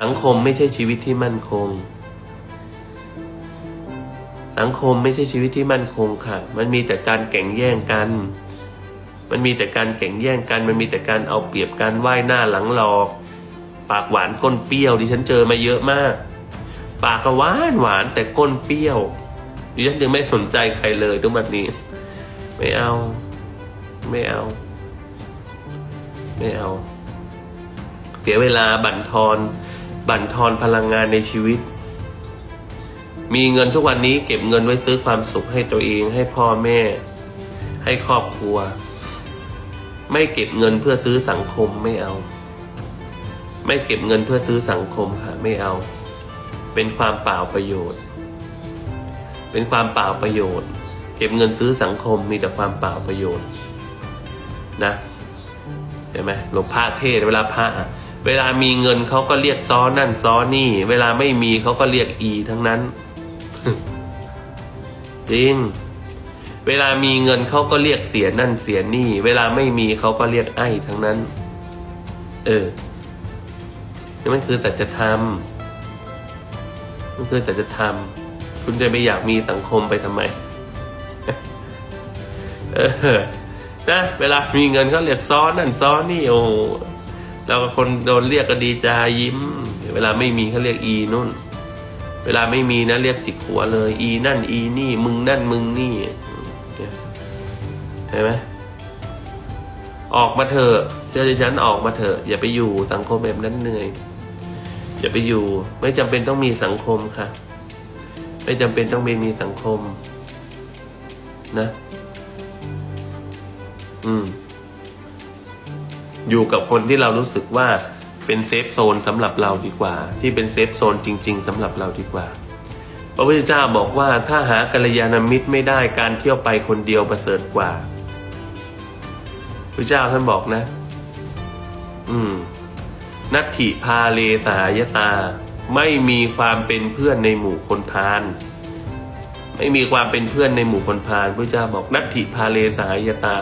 สังคมไม่ใช่ชีวิตที่มั่นคง สังคมไม่ใช่ชีวิตที่มั่นคงค่ะ มันมีแต่การแข่งแย่งกัน มันมีแต่การแข่งแย่งกัน มันมีแต่การเอาเปรียบกันว่ายหน้าหลังหลอก ปากหวานก้นเปรี้ยวดิฉันเจอมาเยอะมาก ปากก็หวานหวานแต่ก้นเปรี้ยวดิฉันยังไม่สนใจใครเลยทุกวันนี้ ไม่เอา ไม่เอา ไม่เอาเสียเวลาบั่นทอน บั่นทอนพลังงานในชีวิต มีเงินทุกวันนี้เก็บเงินไว้ซื้อความสุขให้ตัวเองให้พ่อแม่ ให้ครอบครัว ไม่เก็บเงินเพื่อซื้อสังคมไม่เอา ไม่เก็บเงินเพื่อซื้อสังคมค่ะ ไม่เอา เป็นความเปล่าประโยชน์ เป็นความเปล่าประโยชน์ เก็บเงินซื้อสังคมมีแต่ความเปล่าประโยชน์ นะเห็นไหมหลวงพ่อเทศเวลาพระอะ เวลามีเงินเขาก็เรียกซ้อนั่นซ้อนี่ เวลาไม่มีเขาก็เรียกอี ทั้งนั้น จริง เวลามีเงินเขาก็เรียกเสียนั่นเสียนี่ เวลาไม่มีเขาก็เรียกไอ้ทั้งนั้น เออนี่มันคือสัจธรรมมันคือสัจธรรม คุณจะไม่อยากมีสังคมไปทำไม เออนะเวลามีเงินเขาเรียกซ้อนนั่นซ้อนนี่โอ้ เราก็คนโดนเรียกก็ดีใจยิ้ม เวลาไม่มีเขาเรียกอีนู่น เวลาไม่มีนะเรียกจิกหัวเลย อีนั่น อีนี่ มึงนั่นมึงนี่เห็นไหมออกมาเถอะเชื่อดิฉันออกมาเถอะอย่าไปอยู่สังคมแบบนั้นเหนื่อยอย่าไปอยู่ ไม่จำเป็นต้องมีสังคมค่ะ ไม่จำเป็นต้องมีมีสังคม นะ อืม อยู่กับคนที่เรารู้สึกว่าเป็นเซฟโซนสำหรับเราดีกว่า ที่เป็นเซฟโซนจริง ๆสำหรับเราดีกว่า พระพุทธเจ้าบอกว่าถ้าหากัลยาณมิตรไม่ได้การเที่ยวไปคนเดียวประเสริฐกว่าพระเจ้าท่านบอกนะ อืม นัตถิพาเลสายตา ไม่มีความเป็นเพื่อนในหมู่คนพาลไม่มีความเป็นเพื่อนในหมู่คนพาลพระเจ้าบอกนัตถิพาเลสายตา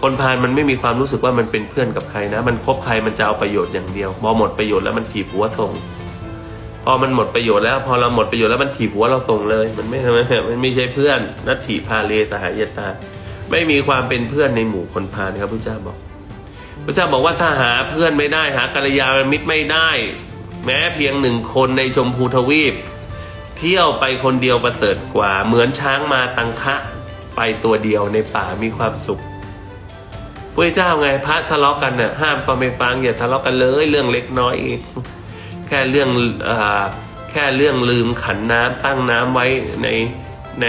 คนพาลมันไม่มีความรู้สึกว่ามันเป็นเพื่อนกับใครนะ มันคบใครมันจะเอาประโยชน์อย่างเดียวพอหมดประโยชน์แล้วมันถีบหัวส่ง พอมันหมดประโยชน์แล้ว พอเราหมดประโยชน์แล้วมันถีบหัวเราส่งเลย มันไม่มันมันไม่ใช่เพื่อนนัตถิพาเลสหายตา ไม่มีความเป็นเพื่อนในหมู่คนพาลครับพระเจ้าบอกพระเจ้าบอกว่าถ้าหาเพื่อนไม่ได้หากัลยาณมิตรไม่ได้ แม้เพียงหนึ่งคนในชมพูทวีป เที่ยวไปคนเดียวประเสริฐกว่า เหมือนช้างมาตังคะไปตัวเดียวในป่ามีความสุข พระเจ้าไงพระทะเลาะกันน่ะห้ามก็ไม่ฟังอย่าทะเลาะกันเลยเรื่องเล็กน้อยเองแค่เรื่องอแค่เรื่องลืมขันน้ำตั้งน้ำไว้ในใน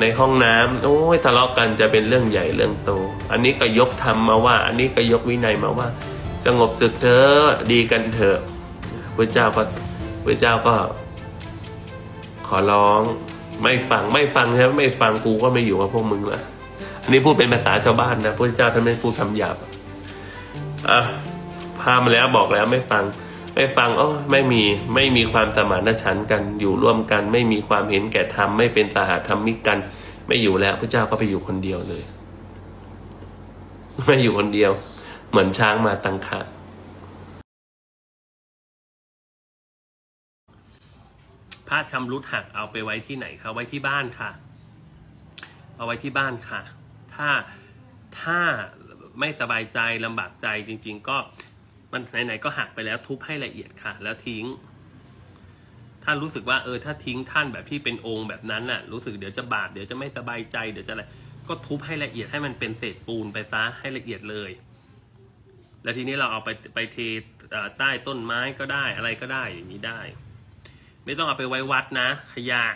ในห้องน้ำโอ้ยทะเลาะกันจะเป็นเรื่องใหญ่เรื่องโต อันนี้ก็ยกธรรมมาว่า อันนี้ก็ยกวินัยมาว่า สงบศึกเถอะดีกันเถอะพระเจ้าก็พระเจ้าก็ ขอร้องไม่ฟังไม่ฟังใช่ไหมไม่ฟังกูก็ไม่อยู่กับพวกมึงละ อันนี้พูดเป็นภาษาชาวบ้านนะพระเจ้าท่านไม่พูดคำหยาบอะพามาแล้วบอกแล้วไม่ฟัง ไม่ฟังอ๋อไม่มีไม่มีความสมานฉันท์กันอยู่ร่วมกัน ไม่มีความเห็นแก่ธรรมไม่เป็นสหธรรมิกกัน ไม่อยู่แล้วพระเจ้าก็ไปอยู่คนเดียวเลยไม่อยู่คนเดียว เหมือนช้างมาตังคะผ้าชำรุดหักเอาไปไว้ที่ไหนคะไว้ที่บ้านค่ะ เอาไว้ที่บ้านค่ะ ถ้าถ้าไม่สบายใจลำบากใจจริง ๆ ก็มันไหนๆก็หักไปแล้วทุบให้ละเอียดค่ะ แล้วทิ้ง ท่านรู้สึกว่าเออถ้าทิ้งท่านแบบที่เป็นองค์แบบนั้นน่ะ รู้สึกเดี๋ยวจะบาปเดี๋ยวจะไม่สบายใจเดี๋ยวจะอะไรก็ทุบให้ละเอียดให้มันเป็นเศษปูนไปซะให้ละเอียดเลย แล้วทีนี้เราเอาไปไปเทใต้ต้นไม้ก็ได้อะไรก็ได้อย่างนี้ได้ ไม่ต้องเอาไปไว้วัดนะ ขยะ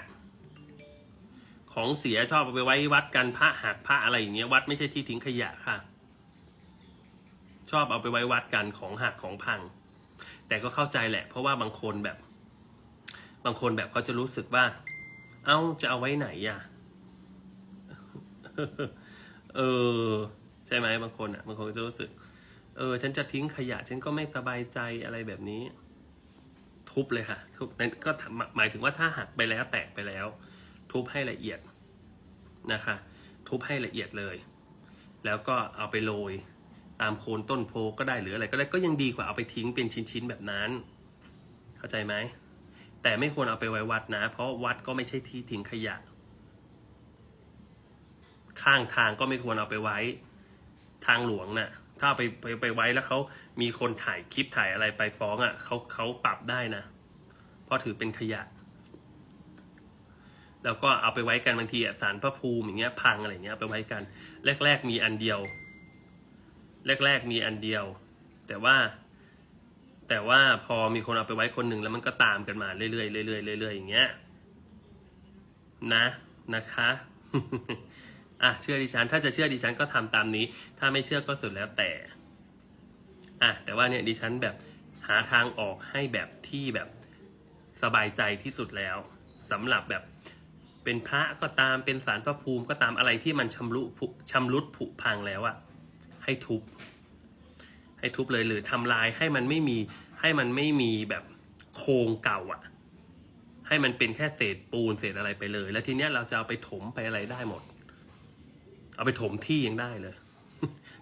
ของเสียชอบเอาไปไว้วัดกันพระหักพระอะไรอย่างเงี้ยวัดไม่ใช่ที่ทิ้งขยะค่ะ ชอบเอาไปไว้วัดกันของหักของพัง แต่ก็เข้าใจแหละ เพราะว่าบางคนแบบ บางคนแบบเขาจะรู้สึกว่า เอ้าจะเอาไว้ไหนอะเออ ใช่ไหมบางคนอะบางคนจะรู้สึก เออ ฉันจะทิ้งขยะ ฉันก็ไม่สบายใจอะไรแบบนี้ ทุบเลยค่ะทุบนั่นก็หมายถึงว่าถ้าหักไปแล้วแตกไปแล้ว ทุบให้ละเอียดนะคะ ทุบให้ละเอียดเลย แล้วก็เอาไปโรยตามโคนต้นโพก็ได้หรืออะไรก็ได้ก็ยังดีกว่าเอาไปทิ้งเป็นชิ้นๆแบบนั้น เข้าใจไหมแต่ไม่ควรเอาไปไว้วัดนะ เพราะวัดก็ไม่ใช่ที่ทิ้งขยะ ข้างทางก็ไม่ควรเอาไปไว้ทางหลวงน่ะ ถ้าเอาไปไปไปไว้แล้วเขามีคนถ่ายคลิปถ่ายอะไรไปฟ้องอะ่ะเขาเขาปรับได้นะ เพราะถือเป็นขยะ แล้วก็เอาไปไว้กันบางทีอะสารพระภูมิอย่างเงี้ยพังอะไรเงี้ยไปไว้กัน แรก ๆ มีอันเดียว แรก ๆ มีอันเดียว แต่ว่า แต่ว่าพอมีคนเอาไปไว้คนหนึ่งแล้วมันก็ตามกันมาเรื่อยๆเรื่อยๆเรื่อยๆอย่างเงี้ยนะนะคะอะเชื่อดิฉัน ถ้าจะเชื่อดิฉันก็ทำตามนี้ ถ้าไม่เชื่อก็สุดแล้วแต่อะแต่ว่าเนี่ยดิฉันแบบหาทางออกให้แบบที่แบบสบายใจที่สุดแล้วสำหรับแบบ เป็นพระก็ตามเป็นสารพระภูมิก็ตามอะไรที่มันชำรุชำรุดผุพังแล้วอะให้ทุบ ให้ทุบเลยหรือทำลายให้มันไม่มีให้มันไม่มีแบบโครงเก่าอะให้มันเป็นแค่เศษปูนเศษอะไรไปเลย แล้วทีเนี้ยเราจะเอาไปถมไปอะไรได้หมด เอาไปถมที่ยังได้เลย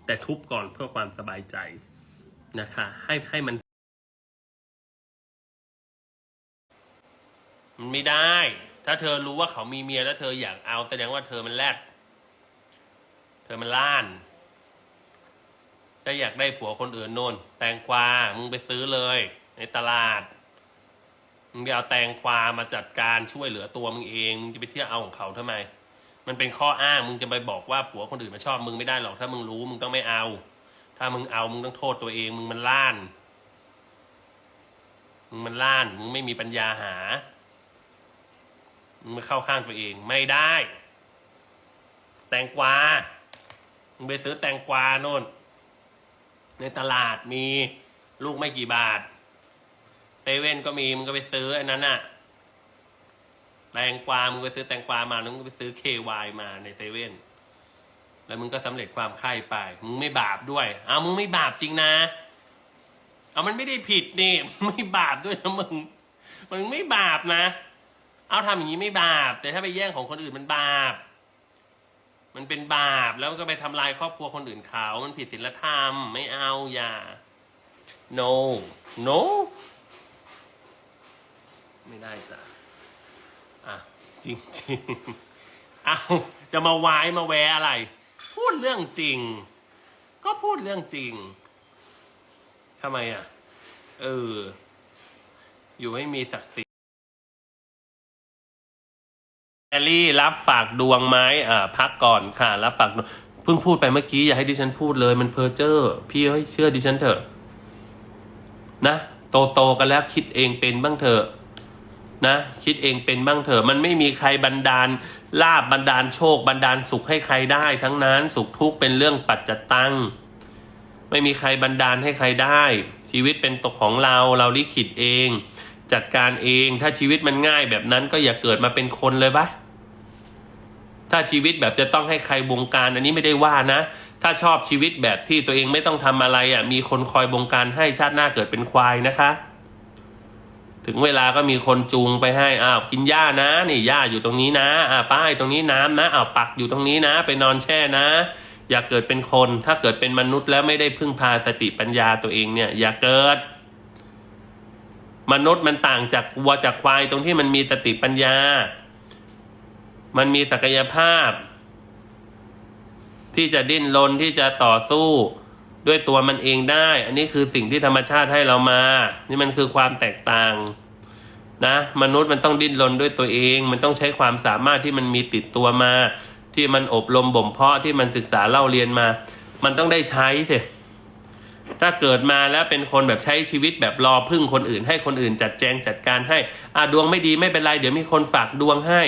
แต่ทุบก่อนเพื่อความสบายใจนะคะ ให้ให้มัน มันไม่ได้ ถ้าเธอรู้ว่าเขามีเมียแล้วเธออยากเอาแสดงว่าเธอมันแรดเธอมันล้านถ้าอยากได้ผัวคนอื่นโน่น แตงกวา มึงไปซื้อเลย ในตลาด มึงไปเอาแตงกวามาจัดการช่วยเหลือตัวมึงเองมึงจะไปเที่ยวเอาของเขาทำไม มันเป็นข้ออ้างมึงจะไปบอกว่าผัวคนอื่นมาชอบมึงไม่ได้หรอกถ้ามึงรู้มึงต้องไม่เอา ถ้ามึงเอามึงต้องโทษตัวเอง มึงมันล้าน มึงมันล้าน มึงไม่มีปัญญาหา มึงเข้าข้างตัวเองไม่ได้ แตงกวามึงไปซื้อแตงกวาโน่น ในตลาดมีลูกไม่กี่บาทเซเว่นก็มีมึงก็ไปซื้ออันนั้นน่ะ แตงกวามึงไปซื้อแตงกวามาแล้วมึงก็ไปซื้อเควายมาในเซเว่นแล้วมึงก็สำเร็จความไข้ไป มึงไม่บาปด้วยเอามึงไม่บาปจริงนะ เอามันไม่ได้ผิดนี่ไม่บาปด้วยนะมึงมึงไม่บาปนะ เอาทำอย่างนี้ไม่บาป แต่ถ้าไปแย่งของคนอื่นมันบาป มันเป็นบาป แล้วก็ไปทำลายครอบครัวคนอื่นเขา มันผิดศีลธรรม ไม่เอาอย่า no no ไม่ได้จ้ะอะจริงจริงเอาจะมาไว้มาแวะอะไร พูดเรื่องจริง ก็พูดเรื่องจริงทำไมอะ เออ อยู่ให้มีศักดิ์ แอลลี่รับฝากดวงไหมอ่าพักก่อนค่ะ รับฝากดวงเพิ่งพูดไปเมื่อกี้อย่าให้ดิฉันพูดเลยมันเพอเจอร์ พี่เฮ้ยเชื่อดิฉันเถอะ นะโตโตกันแล้วคิดเองเป็นบ้างเถอะนะคิดเองเป็นบ้างเถอะมันไม่มีใครบันดาลลาบบันดาลโชค บันดาลสุขให้ใครได้ ทั้งนั้นสุขทุกข์เป็นเรื่องปัจจตังไม่มีใครบันดาลให้ใครได้ ชีวิตเป็นตกของเราเราลิขิตเอง จัดการเอง ถ้าชีวิตมันง่ายแบบนั้นก็อย่าเกิดมาเป็นคนเลยปะถ้าชีวิตแบบจะต้องให้ใครบงการ อันนี้ไม่ได้ว่านะ ถ้าชอบชีวิตแบบที่ตัวเองไม่ต้องทำอะไรอะ มีคนคอยบงการให้ชาติหน้าเกิดเป็นควายนะคะ ถึงเวลาก็มีคนจูงไปให้อ้าวกินหญ้านะนี่หญ้าอยู่ตรงนี้นะอ่าป้ายตรงนี้น้ำนะอ้าวปักอยู่ตรงนี้นะ ไปนอนแช่นะ อย่าเกิดเป็นคน ถ้าเกิดเป็นมนุษย์แล้วไม่ได้พึ่งพาสติปัญญาตัวเองเนี่ย อย่าเกิด มนุษย์มันต่างจากวัวจากควายตรงที่มันมีสติปัญญา มันมีศักยภาพ ที่จะดิ้นรนที่จะต่อสู้ด้วยตัวมันเองได้ อันนี้คือสิ่งที่ธรรมชาติให้เรามา นี่มันคือความแตกต่างนะ มนุษย์มันต้องดิ้นรนด้วยตัวเอง มันต้องใช้ความสามารถที่มันมีติดตัวมา ที่มันอบรมบ่มเพาะที่มันศึกษาเล่าเรียนมา มันต้องได้ใช้เถอะ ถ้าเกิดมาแล้วเป็นคนแบบใช้ชีวิตแบบรอพึ่งคนอื่น ให้คนอื่นจัดแจงจัดการให้อะดวงไม่ดีไม่เป็นไรเดี๋ยวมีคนฝากดวงให้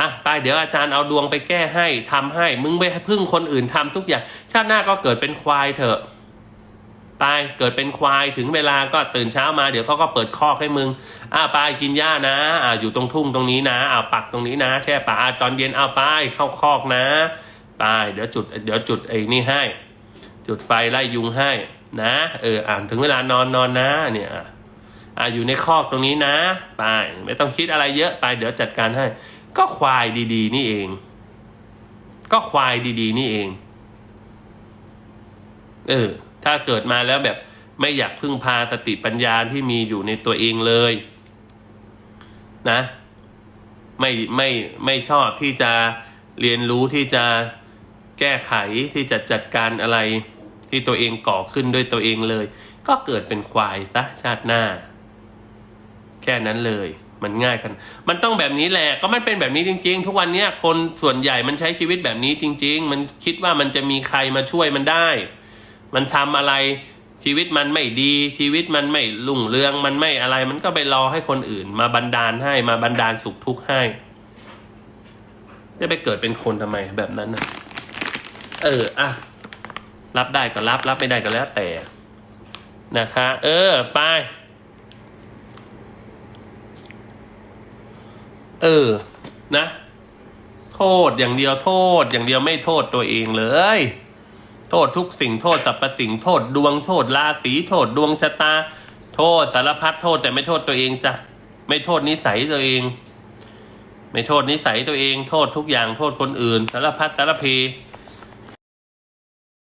อะไปเดี๋ยวอาจารย์เอาดวงไปแก้ให้ทำให้ มึงไปพึ่งคนอื่นทำทุกอย่าง ชาติหน้าก็เกิดเป็นควายเถอะ ไปเกิดเป็นควายถึงเวลาก็ตื่นเช้ามาเดี๋ยวเขาก็เปิดคอกให้มึงอะไปกินหญ้านะอะอยู่ตรงทุ่งตรงนี้นะอะปักตรงนี้นะ แช่ป่าตอนเย็นเอาไปเข้าคอกนะ ไปเดี๋ยวจุด เดี๋ยวจุดไอ้นี่ให้ จุดไฟไล่ยุงให้นะ เอออ่านถึงเวลานอนนอนนะ เนี่ยอะอะอยู่ในคอกตรงนี้นะ ไป ไม่ต้องคิดอะไรเยอะไปเดี๋ยวจัดการให้ ก็ควายดี ๆ นี่เอง ก็ควายดีๆ นี่เอง เออ ถ้าเกิดมาแล้วแบบไม่อยากพึ่งพาสติปัญญาที่มีอยู่ในตัวเองเลย นะ ไม่ไม่ไม่ชอบที่จะเรียนรู้ที่จะแก้ไขที่จะจัดการอะไร ที่ตัวเองก่อขึ้นด้วยตัวเองเลย ก็เกิดเป็นควายซะชาติหน้า แค่นั้นเลย มันง่ายกันมันต้องแบบนี้แหละก็มันเป็นแบบนี้จริง ๆ ทุกวันเนี้ยคนส่วนใหญ่มันใช้ชีวิตแบบนี้จริง ๆ มันคิดว่ามันจะมีใครมาช่วยมันได้ มันทำอะไรชีวิตมันไม่ดี ชีวิตมันไม่รุ่งเรืองมันไม่อะไร มันก็ไปรอให้คนอื่น มาบันดาลให้มาบันดาลสุขทุกข์ให้ จะไปเกิดเป็นคนทำไมแบบนั้นนะเออ อะ รับได้ก็รับ รับไม่ได้ก็แล้วแต่ นะคะ เออ ไป เออ นะ โทษอย่างเดียวโทษ อย่างเดียวไม่โทษตัวเองเลย โทษทุกสิ่งโทษสรรพสิ่งโทษดวงโทษราศีโทษดวงชะตา โทษสารพัดโทษแต่ไม่โทษตัวเองจ้ะไม่โทษนิสัยตัวเอง ไม่โทษนิสัยตัวเอง โทษทุกอย่างโทษคนอื่นสารพัดสารเพ